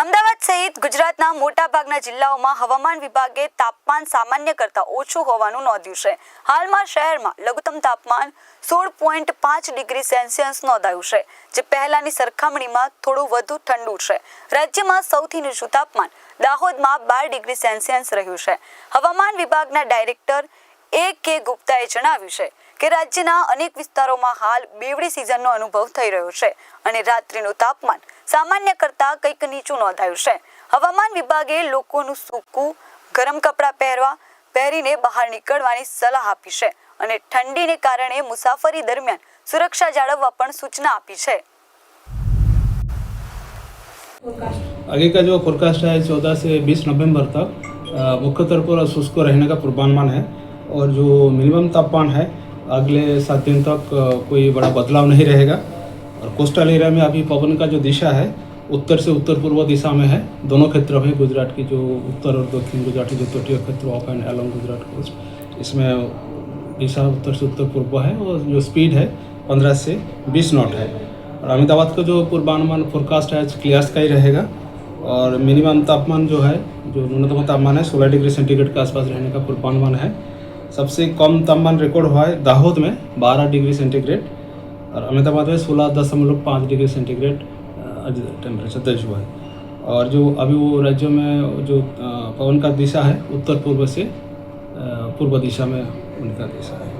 અમદાવાદ સહિત ગુજરાતના મોટાભાગના જિલ્લાઓમાં હવામાન વિભાગે તાપમાન સામાન્ય કરતાં ઓછું હોવાનું નોંધ્યું છે. હાલમાં શહેરમાં લઘુત્તમ તાપમાન સોળ પોઈન્ટ પાંચ ડિગ્રી સેલ્સિયસ નોંધાયું છે, જે પહેલાની સરખામણીમાં થોડું વધુ ઠંડુ છે. રાજ્યમાં સૌથી નીચું તાપમાન દાહોદમાં બાર ડિગ્રી સેલ્સિયસ રહ્યું છે. હવામાન વિભાગના ડાયરેક્ટર એ કે ગુપ્તાએ જણાવ્યું છે કે રાજ્યના અનેક વિસ્તારોમાં હાલ બેવડી સિઝનનો અનુભવ થઈ રહ્યો છે અને રાત્રિનું તાપમાન સામાન્ય કરતાં કંઈક નીચું નોંધાયું છે હવામાન વિભાગે લોકોનું સૂકું ગરમ કપડાં પહેરવા પહેરીને બહાર નીકળવાની સલાહ આપી છે અને ઠંડીને કારણે મુસાફરી દરમિયાન સુરક્ષા જાળવવા પણ સૂચના આપી છે आगे का जो फोरकास्ट है चौदह से बीस नवंबर तक अ, मुख्य तौर पर शुष्क रहने का पूर्वानुमान है और जो मिनिमम तापमान है, अगले सात दिन तक कोई बड़ा बदलाव नहीं रहेगा। और कोस्टल एरिया में अभी पवन का जो दिशा है, उत्तर से उत्तर पूर्व दिशा में है। दोनों क्षेत्रों में गुजरात की जो उत्तर और दक्षिण गुजरात की जो तटीय क्षेत्र, off and along Gujarat coast, इसमें दिशा उत्तर से उत्तर पूर्व है और जो स्पीड है, पंद्रह से बीस नॉट है। और अहमदाबाद का जो पूर्वानुमान फोरकास्ट है क्लियर स्काई रहेगा। और मिनिमम तापमान जो है, जो न्यूनतम तापमान है, सोलह डिग्री सेंटीग्रेड के आसपास रहने का पूर्वानुमान है। सबसे कम तापमान रिकॉर्ड हुआ है दाहोद में, बारह डिग्री सेंटीग्रेड और अहमदाबाद में सोलह दशमलव पाँच डिग्री सेंटीग्रेड टेम्परेचर दर्ज हुआ है। और जो अभी वो राज्यों में जो पवन का दिशा है, उत्तर पूर्व से पूर्व दिशा में उनका दिशा है।